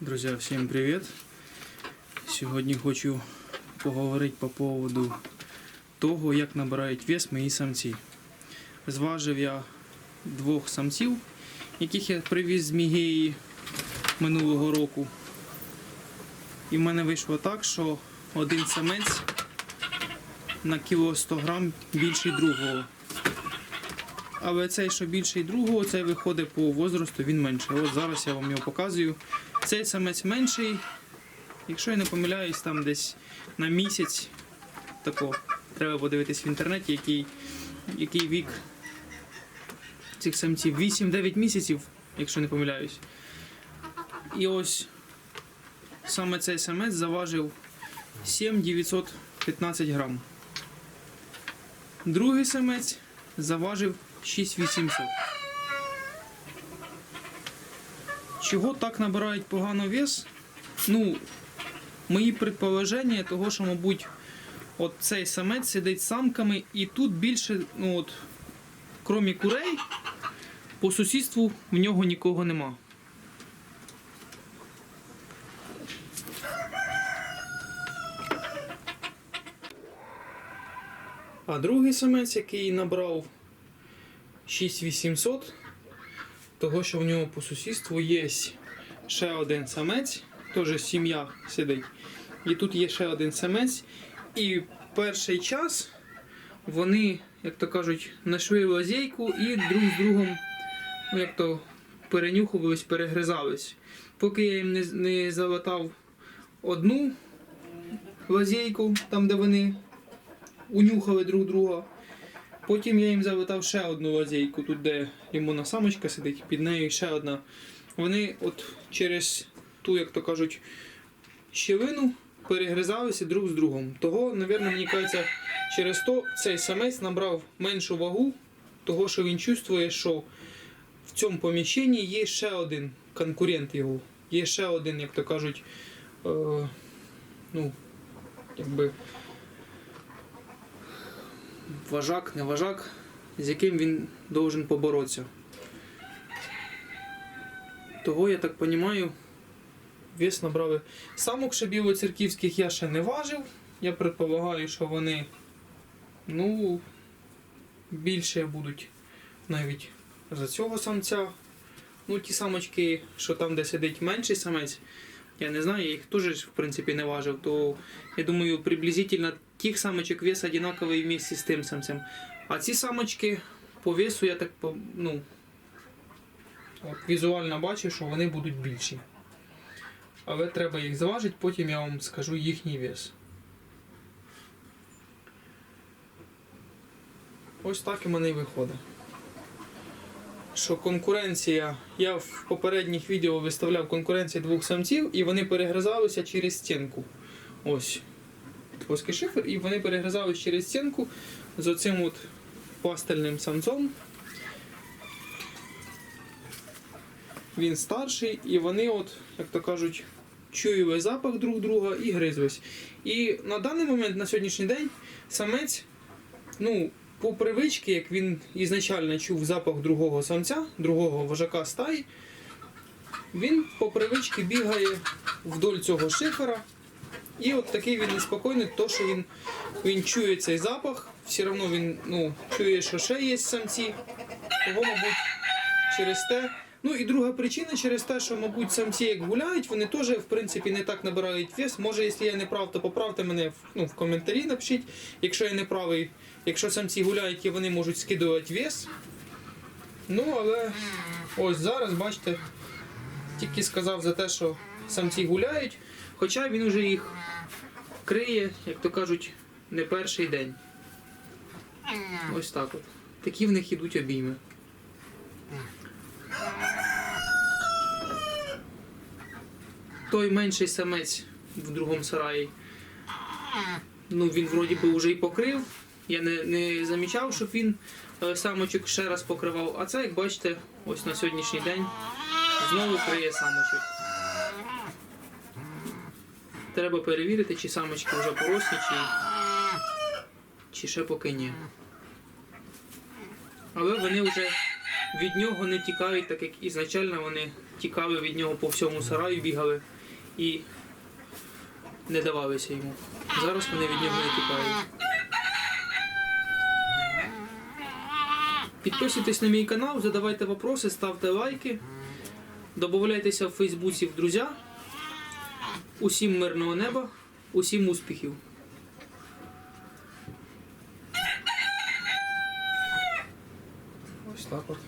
Друзья, всем привет! Сьогодні хочу поговорити по поводу того, як набирають вес мої самці. Зважив я двох самців, яких я привіз з Мігеї минулого року. І в мене вийшло так, що один самець на кіло 100 грам більший другого. Але цей, що більший другого, цей виходить по возрасту, він менший. От зараз я вам його показую. Цей самець менший, якщо я не помиляюсь, там десь на місяць тако. Треба подивитись в інтернеті, який, який вік цих самців. 8-9 місяців, якщо не помиляюсь. І ось саме цей самець заважив 7-915 грам. Другий самець заважив 6800. Чого так набирають погано вес? Ну, мої предположення того, що, мабуть, от цей самець сидить з самками, і тут більше, ну от, крім курей, по сусідству в нього нікого нема. А другий самець, який набрав 6800, того, що в нього по сусідству є ще один самець, теж сім'я сидить. І тут є ще один самець. І перший час вони, як то кажуть, знайшли лазейку і друг з другом, ну як то перенюхувались, перегризались. Поки я їм не, не залатав одну лазейку, там де вони унюхали друг друга. Потім я їм завитав ще одну лазейку, тут де лімонна самочка сидить, під нею ще одна. Вони от через ту, як то кажуть, щілину перегризалися друг з другом. Того, мабуть, мені кажеться, через то цей самець набрав меншу вагу, того, що він чувствує, що в цьому поміщенні є ще один конкурент його. Є ще один, як то кажуть, е, ну, якби вожак, не вожак, з яким він должен поборотися. Того, я так розумію, вес набрали. Самок ще білоцерківських я ще не важив. Я предполагаю, що вони ну, більше будуть навіть за цього самця. Ну, ті самочки, що там, де сидить менший самець, я не знаю, я їх теж в принципі не важив, то я думаю, приблизительно тих самочок вес одинаковий вместе з тим самцем. А ці самочки по весу я так ну, візуально бачу, що вони будуть більші. Але треба їх зважити, потім я вам скажу їхній вес. Ось так і мене і виходить. Що конкуренція. Я в попередніх відео виставляв конкуренцію двох самців і вони перегризалися через стінку. Ось. Плоский шифер, і вони перегризалися через стінку з оцим от пастельним самцом. Він старший, і вони, от, як то кажуть, чуяли запах друг друга і гризлись. І на даний момент, на сьогоднішній день, самець, ну, по привичці, як він ізначально чув запах другого самця, другого вожака стаї, він по привичці бігає вдоль цього шифера. І от такий він неспокійний, то що він, він чує цей запах, все одно він ну, чує, що ще є самці. Того, мабуть, через те. Ну і друга причина через те, що, мабуть, самці як гуляють, вони теж в принципі не так набирають вес. Може, якщо я не прав, то поправте мене ну, в коментарі напишіть. Якщо я не правий, якщо самці гуляють і вони можуть скидувати вес. Ну, але ось зараз, бачите, тільки сказав за те, що самці гуляють, хоча він уже їх криє, як то кажуть, не перший день. Ось так от. Такі в них ідуть обійми. Той менший самець в другому сараї. Ну, він вроді би вже і покрив. Я не, не замічав, щоб він е, самочок ще раз покривав. А це, як бачите, ось на сьогоднішній день знову криє самочок. Треба перевірити, чи самочки вже порослі, чи, чи ще поки ні. Але вони вже від нього не тікають, так як ізначально вони тікали від нього по всьому сараю, бігали і не давалися йому. Зараз вони від нього не тікають. Підписуйтесь на мій канал, задавайте вопроси, ставте лайки, додавайтеся в Фейсбуці в друзі. Усім мирного неба, усім успіхів! Ось так от.